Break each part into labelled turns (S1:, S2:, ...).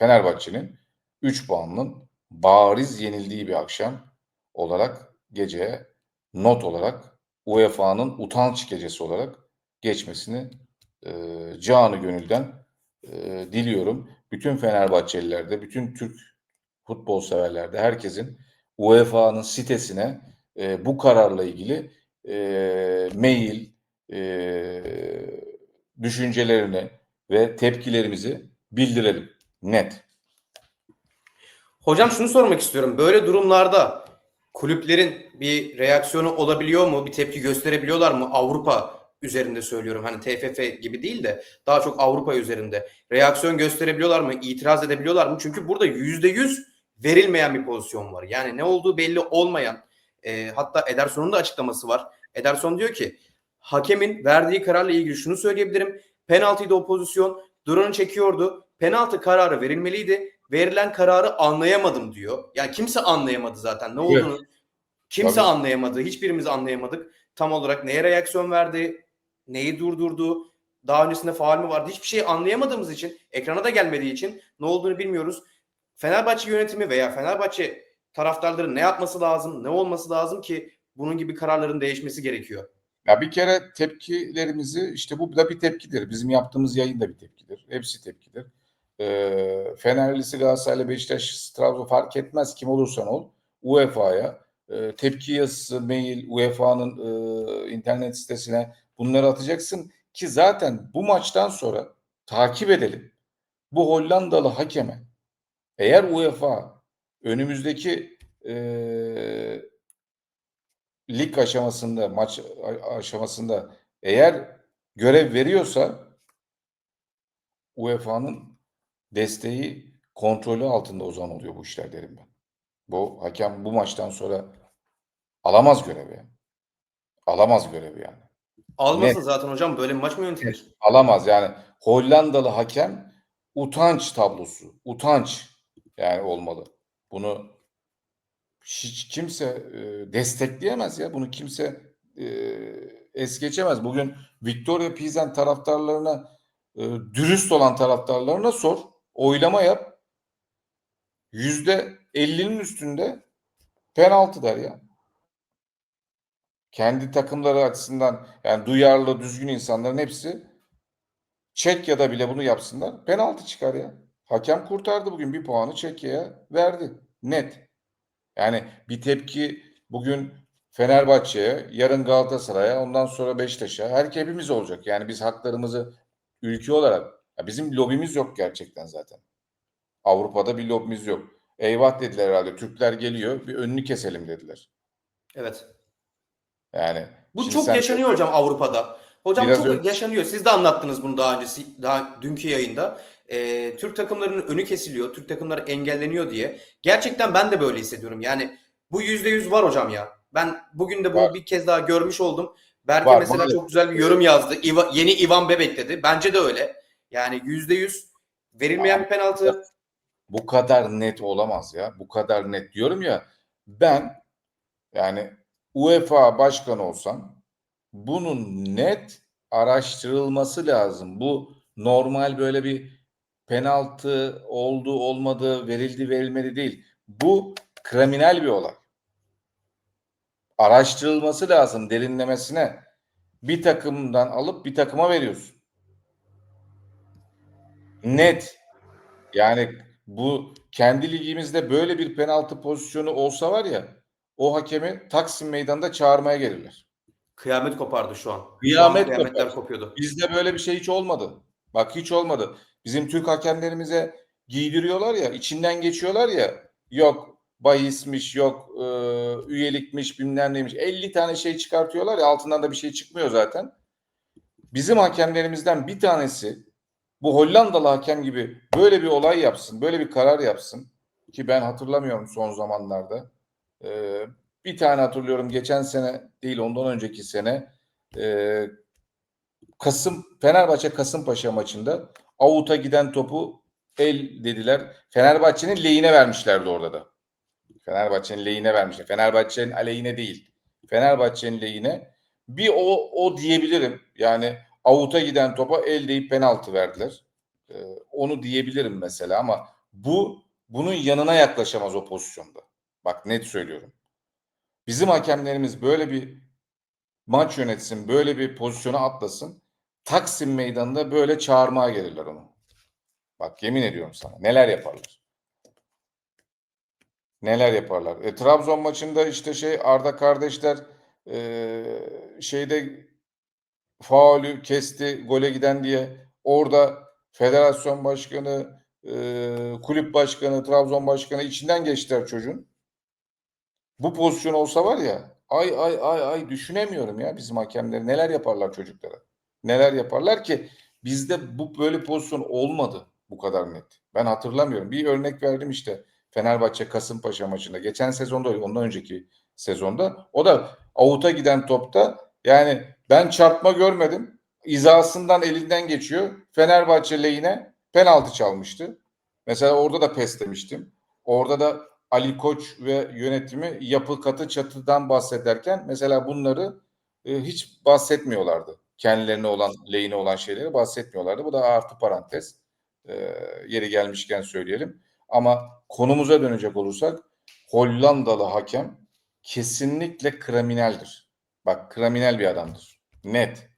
S1: Fenerbahçe'nin 3 puanının bariz yenildiği bir akşam olarak geceye not olarak UEFA'nın utanç gecesi olarak geçmesini e, canı gönülden e, diliyorum. Bütün Fenerbahçelilerde, bütün Türk futbol severlerde, herkesin UEFA'nın sitesine e, bu kararla ilgili e, mail, e, düşüncelerini ve tepkilerimizi bildirelim. Net.
S2: Hocam şunu sormak istiyorum. Böyle durumlarda kulüplerin bir reaksiyonu olabiliyor mu? Bir tepki gösterebiliyorlar mı? Avrupa üzerinde söylüyorum. Hani TFF gibi değil de daha çok Avrupa üzerinde. Reaksiyon gösterebiliyorlar mı? İtiraz edebiliyorlar mı? Çünkü burada yüzde yüz verilmeyen bir pozisyon var. Yani ne olduğu belli olmayan e, hatta Ederson'un da açıklaması var. Ederson diyor ki hakemin verdiği kararla ilgili şunu söyleyebilirim. Penaltıydı o pozisyon. Duran'ı çekiyordu. Penaltı kararı verilmeliydi. Verilen kararı anlayamadım diyor. Yani kimse anlayamadı zaten ne olduğunu. Kimse
S1: Tabii.
S2: anlayamadı. Hiçbirimiz anlayamadık. Tam olarak neye reaksiyon verdi, neyi durdurdu, daha öncesinde faal mi vardı hiçbir şey anlayamadığımız için, ekrana da gelmediği için ne olduğunu bilmiyoruz. Fenerbahçe yönetimi veya Fenerbahçe taraftarları ne yapması lazım, ne olması lazım ki bunun gibi kararların değişmesi gerekiyor.
S1: Ya bir kere tepkilerimizi işte bu da bir tepkidir. Bizim yaptığımız yayın da bir tepkidir. Hepsi tepkidir. Ee, Fenerlisi, Galatasaraylı, Beşiktaş, Trabzon fark etmez kim olursan ol. UEFA'ya e, tepki yazısı, mail, UEFA'nın e, internet sitesine bunları atacaksın ki zaten bu maçtan sonra takip edelim. Bu Hollandalı hakeme eğer UEFA önümüzdeki e, lig aşamasında, maç aşamasında eğer görev veriyorsa UEFA'nın desteği kontrolü altında o zaman oluyor bu işler derim ben. Bu hakem bu maçtan sonra alamaz görevi. Alamaz görevi yani.
S2: Almasın
S1: Net.
S2: zaten hocam böyle bir maç mı yönetilir?
S1: Alamaz yani. Hollandalı hakem utanç tablosu. Utanç yani olmalı. Bunu hiç kimse e, destekleyemez ya. Bunu kimse e, es geçemez. Bugün Victoria Pilsen taraftarlarına e, dürüst olan taraftarlarına sor. Oylama yap. Yüzde 50'nin üstünde penaltı der ya. Kendi takımları açısından yani duyarlı, düzgün insanların hepsi Çekya'da bile bunu yapsınlar. Penaltı çıkar ya. Hakem kurtardı bugün bir puanı Çekya'ya verdi. Net. Yani bir tepki bugün Fenerbahçe'ye, yarın Galatasaray'a, ondan sonra Beşiktaş'a. Her hepimiz olacak. Yani biz haklarımızı ülke olarak ya bizim lobimiz yok gerçekten zaten. Avrupa'da bir lobimiz yok. Eyvah dediler herhalde. Türkler geliyor. Bir önünü keselim dediler.
S2: Evet.
S1: Yani
S2: Bu çok
S1: sen-
S2: yaşanıyor hocam Avrupa'da. Hocam
S1: Biraz
S2: çok
S1: önce-
S2: yaşanıyor. Siz de anlattınız bunu daha öncesi, daha dünkü yayında. Ee, Türk takımlarının önü kesiliyor, Türk takımları engelleniyor diye. Gerçekten ben de böyle hissediyorum. Yani bu yüzde yüz var hocam ya. Ben bugün de bunu
S1: Var.
S2: bir kez daha görmüş oldum. Berke
S1: Var,
S2: mesela
S1: maalesef.
S2: çok güzel bir yorum yazdı. İva- yeni Ivan Bebek dedi. Bence de öyle. Yani yüzde yüz verilmeyen bir penaltı.
S1: bu kadar net olamaz ya. Bu kadar net diyorum ya. Ben yani UEFA başkanı olsam bunun net araştırılması lazım. Bu normal böyle bir penaltı oldu olmadı verildi verilmedi değil. Bu kriminal bir olay. Araştırılması lazım derinlemesine. Bir takımdan alıp bir takıma veriyorsun. Net. Yani bu kendi ligimizde böyle bir penaltı pozisyonu olsa var ya o hakemi Taksim Meydanı'nda çağırmaya gelirler.
S2: Kıyamet kopardı şu an.
S1: Kıyamet
S2: şu an kıyametler kopuyordu.
S1: Bizde böyle bir şey hiç olmadı. Bak hiç olmadı. Bizim Türk hakemlerimize giydiriyorlar ya, içinden geçiyorlar ya. Yok bahismiş, yok e, üyelikmiş, bilmem neymiş. 50 tane şey çıkartıyorlar ya altından da bir şey çıkmıyor zaten. Bizim hakemlerimizden bir tanesi bu Hollandalı hakem gibi böyle bir olay yapsın, böyle bir karar yapsın ki ben hatırlamıyorum son zamanlarda. Ee, bir tane hatırlıyorum geçen sene değil ondan önceki sene e, Kasım Fenerbahçe Kasımpaşa maçında avuta giden topu el dediler. Fenerbahçe'nin lehine vermişlerdi orada da. Fenerbahçe'nin lehine vermişler. Fenerbahçe'nin aleyhine değil. Fenerbahçe'nin lehine. Bir o o diyebilirim. Yani avuta giden topa el deyip penaltı verdiler. Ee, onu diyebilirim mesela ama bu bunun yanına yaklaşamaz o pozisyonda. Bak net söylüyorum. Bizim hakemlerimiz böyle bir maç yönetsin, böyle bir pozisyona atlasın. Taksim meydanında böyle çağırmaya gelirler onu. Bak yemin ediyorum sana. Neler yaparlar. Neler yaparlar. E, Trabzon maçında işte şey Arda kardeşler e, şeyde faulü kesti gole giden diye orada federasyon başkanı, e, kulüp başkanı, Trabzon başkanı içinden geçtiler çocuğun. Bu pozisyon olsa var ya ay ay ay ay düşünemiyorum ya bizim hakemleri neler yaparlar çocuklara. Neler yaparlar ki bizde bu böyle pozisyon olmadı bu kadar net. Ben hatırlamıyorum. Bir örnek verdim işte Fenerbahçe Kasımpaşa maçında. Geçen sezonda ondan önceki sezonda. O da avuta giden topta yani ben çarpma görmedim. İzasından elinden geçiyor. Fenerbahçe lehine penaltı çalmıştı. Mesela orada da pes demiştim. Orada da Ali Koç ve yönetimi yapı katı çatıdan bahsederken mesela bunları e, hiç bahsetmiyorlardı. Kendilerine olan, lehine olan şeyleri bahsetmiyorlardı. Bu da artı parantez. E, yeri gelmişken söyleyelim. Ama konumuza dönecek olursak Hollandalı hakem kesinlikle kriminaldir. Bak kriminal bir adamdır. Net.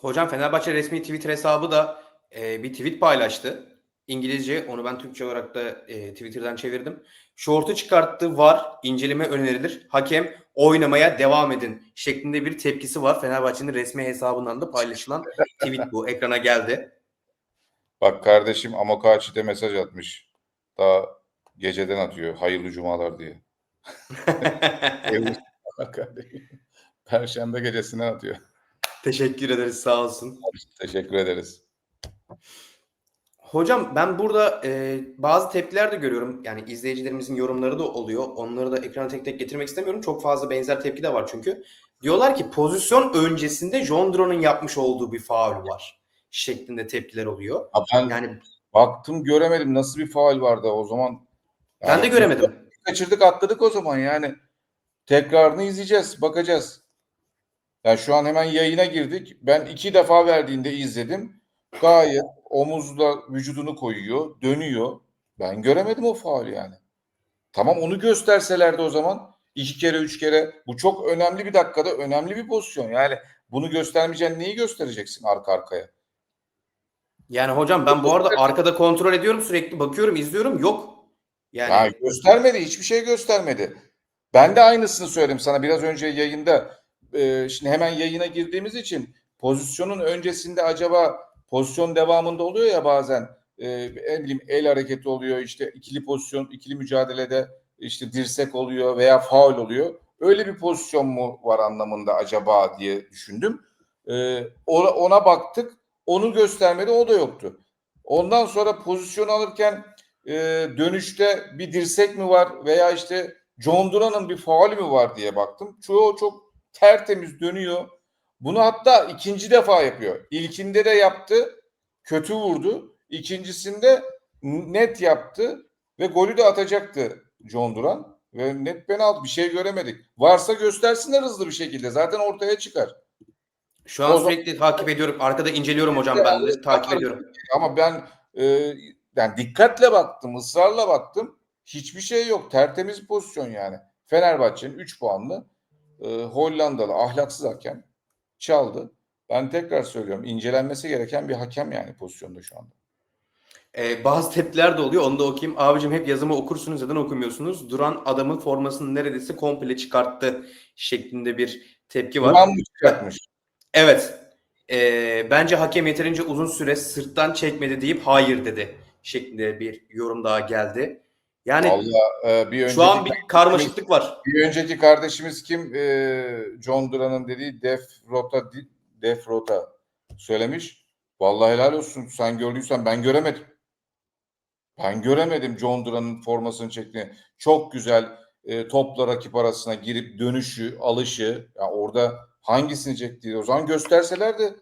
S2: Hocam Fenerbahçe resmi Twitter hesabı da e, bir tweet paylaştı. İngilizce onu ben Türkçe olarak da e, Twitter'dan çevirdim. Şortu çıkarttı var inceleme önerilir. Hakem oynamaya devam edin şeklinde bir tepkisi var. Fenerbahçe'nin resmi hesabından da paylaşılan tweet bu. Ekrana geldi.
S1: Bak kardeşim Amokachi de mesaj atmış. Daha geceden atıyor. Hayırlı cumalar diye. Perşembe gecesinden atıyor.
S2: Teşekkür ederiz sağ olsun.
S1: Teşekkür ederiz.
S2: Hocam ben burada e, bazı tepkiler de görüyorum. Yani izleyicilerimizin yorumları da oluyor. Onları da ekrana tek tek getirmek istemiyorum. Çok fazla benzer tepki de var çünkü. Diyorlar ki pozisyon öncesinde Jondro'nun yapmış olduğu bir faul var. Şeklinde tepkiler oluyor.
S1: Ha ben
S2: Yani
S1: baktım göremedim. Nasıl bir faul vardı o zaman?
S2: ben
S1: Yani
S2: de göremedim.
S1: Kaçırdık atladık o zaman yani. Tekrarını izleyeceğiz. Bakacağız. Yani şu an hemen yayına girdik. Ben iki defa verdiğinde izledim. Gayet omuzla vücudunu koyuyor. Dönüyor. Ben göremedim o faul yani. Tamam onu gösterselerdi o zaman. iki kere üç kere. Bu çok önemli bir dakikada. Önemli bir pozisyon. Yani bunu göstermeyeceksin. Neyi göstereceksin arka arkaya?
S2: Yani hocam ben bu arada arkada kontrol ediyorum sürekli bakıyorum izliyorum yok. Yani
S1: Ya göstermedi, hiçbir şey göstermedi. Ben de aynısını söyledim sana biraz önce yayında. Ee, şimdi hemen yayına girdiğimiz için pozisyonun öncesinde acaba pozisyon devamında oluyor ya bazen e, ne bileyim el hareketi oluyor işte ikili pozisyon, ikili mücadelede işte dirsek oluyor veya faul oluyor. Öyle bir pozisyon mu var anlamında acaba diye düşündüm. Ee, ona, ona baktık. Onu göstermedi, o da yoktu. Ondan sonra pozisyon alırken e, dönüşte bir dirsek mi var veya işte John Duran'ın bir faulü mü var diye baktım. Çoğu çok tertemiz dönüyor. Bunu hatta ikinci defa yapıyor. İlkinde de yaptı, kötü vurdu. İkincisinde net yaptı ve golü de atacaktı John Duran. Ve net penaltı bir şey göremedik. Varsa göstersinler hızlı bir şekilde. Zaten ortaya çıkar.
S2: şu an
S1: o zaman-
S2: sürekli takip ediyorum. Arkada inceliyorum hocam ben de takip ediyorum.
S1: Ama ben e, yani dikkatle baktım, ısrarla baktım. Hiçbir şey yok. Tertemiz pozisyon yani. Fenerbahçe'nin 3 puanlı e, Hollandalı ahlaksız hakem çaldı. Ben tekrar söylüyorum. incelenmesi gereken bir hakem yani pozisyonda şu anda.
S2: Ee, bazı tepkiler de oluyor. Onu da okuyayım. Abicim hep yazımı okursunuz neden okumuyorsunuz? Duran adamın formasını neredeyse komple çıkarttı şeklinde bir tepki var.
S1: Duran mı çıkartmış?
S2: Evet. Ee, bence hakem yeterince uzun süre sırttan çekmedi deyip hayır dedi şeklinde bir yorum daha geldi. Yani
S1: Vallahi e, bir önceki
S2: şu an bir karmaşıklık var.
S1: bir önceki kardeşimiz kim? E, John Duran'ın dediği def rota def rota söylemiş. Vallahi helal olsun. Sen gördüysen ben göremedim. Ben göremedim John Duran'ın formasını çektiğini. Çok güzel e, topla rakip arasına girip dönüşü, alışı. Ya orada hangisini çektiği o zaman gösterselerdi.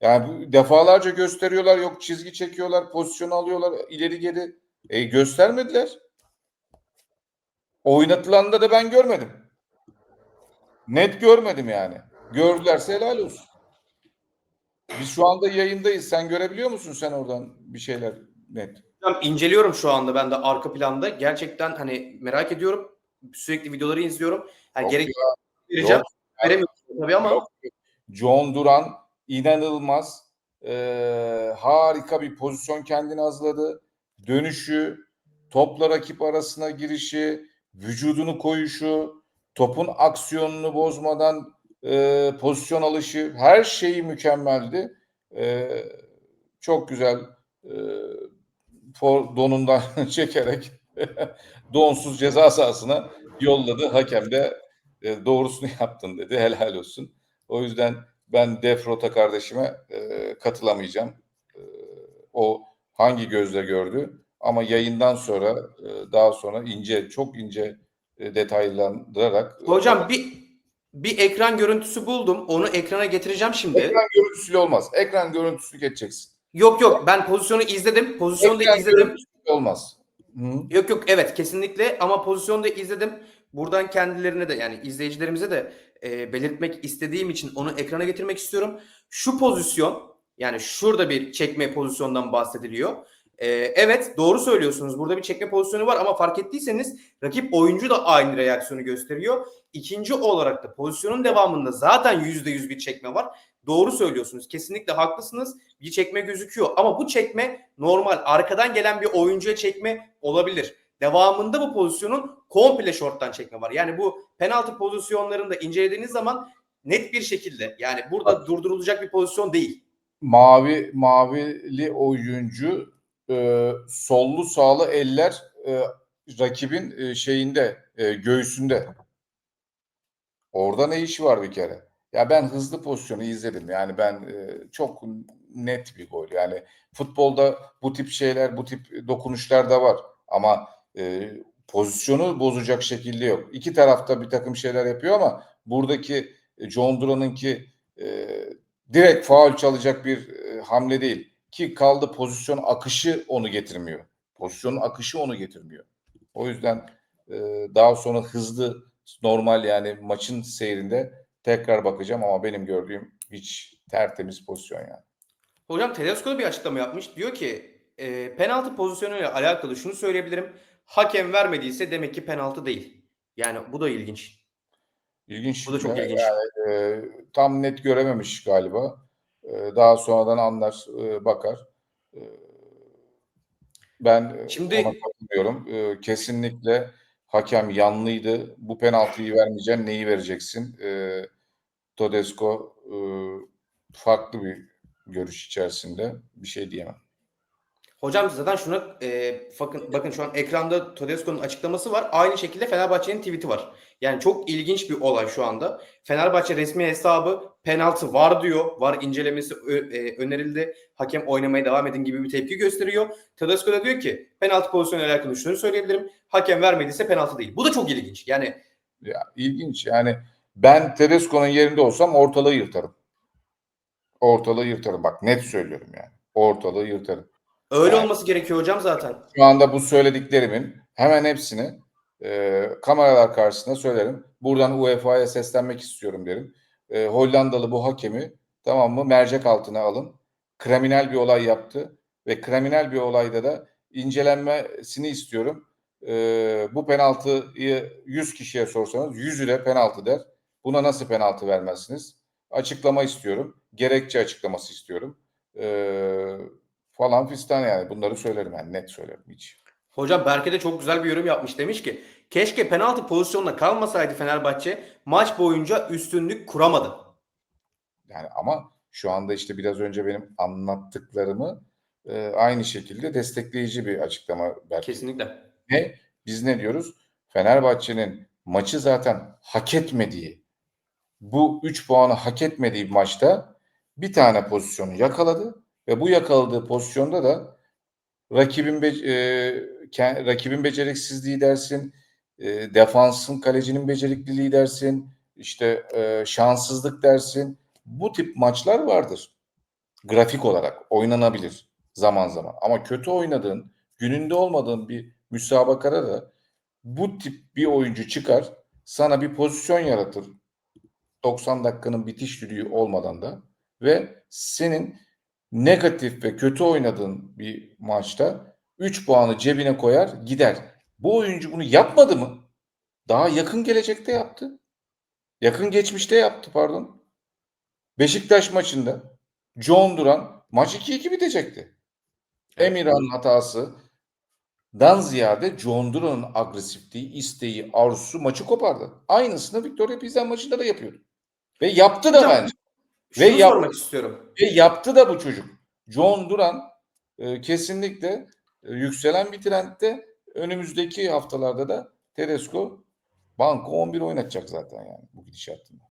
S1: Yani defalarca gösteriyorlar. Yok çizgi çekiyorlar, pozisyon alıyorlar ileri geri. E, göstermediler. Oynatılanda da ben görmedim. Net görmedim yani. Gördülerse helal olsun. Biz şu anda yayındayız. Sen görebiliyor musun sen oradan bir şeyler net?
S2: Hocam inceliyorum şu anda ben de arka planda. Gerçekten hani merak ediyorum. Sürekli videoları izliyorum. Yani
S1: Yok
S2: gerek
S1: ya,
S2: vereceğim.
S1: yok.
S2: Veremiyorum tabii ama
S1: Yok. John Duran inanılmaz eee, harika bir pozisyon kendini hazırladı. Dönüşü, topla rakip arasına girişi, vücudunu koyuşu, topun aksiyonunu bozmadan eee, pozisyon alışı her şeyi mükemmeldi. Eee, çok güzel for, donundan çekerek donsuz ceza sahasına yolladı. Hakem de e, doğrusunu yaptın dedi. Helal olsun. O yüzden ben Defrota kardeşime e, katılamayacağım. E, o hangi gözle gördü? Ama yayından sonra e, daha sonra ince, çok ince e, detaylandırarak
S2: hocam bir bir ekran görüntüsü buldum. Onu ekrana getireceğim şimdi.
S1: ekran görüntüsüyle olmaz. Ekran görüntüsünü geçeceksin.
S2: Yok yok ben pozisyonu izledim. Pozisyonu da
S1: Ekran
S2: izledim.
S1: görüntüsüyle olmaz. Hı.
S2: Yok yok evet kesinlikle ama pozisyonu da izledim. Buradan kendilerine de yani izleyicilerimize de e, belirtmek istediğim için onu ekrana getirmek istiyorum. Şu pozisyon yani şurada bir çekme pozisyondan bahsediliyor. E, evet doğru söylüyorsunuz. Burada bir çekme pozisyonu var ama fark ettiyseniz rakip oyuncu da aynı reaksiyonu gösteriyor. İkinci olarak da pozisyonun devamında zaten %100 bir çekme var. Doğru söylüyorsunuz. Kesinlikle haklısınız. Bir çekme gözüküyor ama bu çekme normal arkadan gelen bir oyuncuya çekme olabilir. Devamında bu pozisyonun komple short'tan çekme var. Yani bu penaltı pozisyonlarında incelediğiniz zaman net bir şekilde yani burada durdurulacak bir pozisyon değil.
S1: Mavi mavili oyuncu e, sollu sağlı eller e, rakibin e, şeyinde e, göğsünde. Orada ne işi var bir kere? Ya ben hızlı pozisyonu izledim. Yani ben e, çok net bir gol. Yani futbolda bu tip şeyler, bu tip dokunuşlar da var. Ama e, pozisyonu bozacak şekilde yok. İki tarafta bir takım şeyler yapıyor ama buradaki e, John Duran'ınki e, direkt faul çalacak bir e, hamle değil. Ki kaldı pozisyon akışı onu getirmiyor. Pozisyonun akışı onu getirmiyor. O yüzden e, daha sonra hızlı normal yani maçın seyrinde tekrar bakacağım ama benim gördüğüm hiç tertemiz pozisyon yani.
S2: Hocam Tedesco bir açıklama yapmış. Diyor ki e, penaltı pozisyonuyla alakalı şunu söyleyebilirim. Hakem vermediyse demek ki penaltı değil. Yani bu da ilginç.
S1: İlginç.
S2: Bu da çok ilginç.
S1: yani, e, tam net görememiş galiba. E, daha sonradan anlar, e, bakar. E, ben e,
S2: Şimdi-
S1: ona katılıyorum. E, kesinlikle hakem yanlıydı. Bu penaltıyı vermeyeceksin, neyi vereceksin? E, Todesco e, farklı bir görüş içerisinde. Bir şey diyemem.
S2: Hocam zaten şuna e, bakın, bakın şu an ekranda Tedesco'nun açıklaması var. Aynı şekilde Fenerbahçe'nin tweet'i var. Yani çok ilginç bir olay şu anda. Fenerbahçe resmi hesabı penaltı var diyor. Var incelemesi e, önerildi. Hakem oynamaya devam edin gibi bir tepki gösteriyor. Tedesco da diyor ki penaltı pozisyonuyla alakalı şunu söyleyebilirim. Hakem vermediyse penaltı değil. Bu da çok ilginç. Yani
S1: Ya ilginç. Yani ben Tedesco'nun yerinde olsam ortalığı yırtarım. Ortalığı yırtarım. Bak net söylüyorum yani. Ortalığı yırtarım.
S2: Öyle
S1: Yani-
S2: olması gerekiyor hocam zaten.
S1: Şu anda bu söylediklerimin hemen hepsini e, kameralar karşısında söylerim. Buradan UEFA'ya seslenmek istiyorum derim. E, Hollandalı bu hakemi tamam mı mercek altına alın. Kriminal bir olay yaptı ve kriminal bir olayda da incelenmesini istiyorum. E, bu penaltıyı 100 kişiye sorsanız 100'ü de penaltı der. Buna nasıl penaltı vermezsiniz? Açıklama istiyorum. Gerekçe açıklaması istiyorum. E, falan fistan yani bunları söylerim yani net söylerim hiç.
S2: Hocam Berke de çok güzel bir yorum yapmış. Demiş ki keşke penaltı pozisyonuna kalmasaydı Fenerbahçe maç boyunca üstünlük kuramadı.
S1: Yani ama şu anda işte biraz önce benim anlattıklarımı e, aynı şekilde destekleyici bir açıklama belki.
S2: Kesinlikle.
S1: Ne? Biz ne diyoruz? Fenerbahçe'nin maçı zaten hak etmediği, bu 3 puanı hak etmediği bir maçta bir tane pozisyonu yakaladı ve bu yakaladığı pozisyonda da rakibin be- e, rakibin beceriksizliği dersin, e, defansın kalecinin becerikliliği dersin, işte e, şanssızlık dersin. Bu tip maçlar vardır. Grafik olarak oynanabilir zaman zaman. Ama kötü oynadığın, gününde olmadığın bir müsabakada da bu tip bir oyuncu çıkar, sana bir pozisyon yaratır. 90 dakikanın bitiş düdüğü olmadan da ve senin negatif ve kötü oynadığın bir maçta 3 puanı cebine koyar gider. Bu oyuncu bunu yapmadı mı? Daha yakın gelecekte yaptı. Yakın geçmişte yaptı pardon. Beşiktaş maçında John Duran maç 2-2 bitecekti. Emirhan'ın hatası dan ziyade John Duran'ın agresifliği, isteği, arzusu maçı kopardı. Aynısını Victoria Pilsen maçında da yapıyordu. Ve yaptı da bence.
S2: Şunu
S1: Ve yap-
S2: sormak istiyorum.
S1: Ve yaptı da bu çocuk. John Duran e, kesinlikle e, yükselen bir trendde. Önümüzdeki haftalarda da Tedesco banko 11 oynatacak zaten yani bu gidişatında.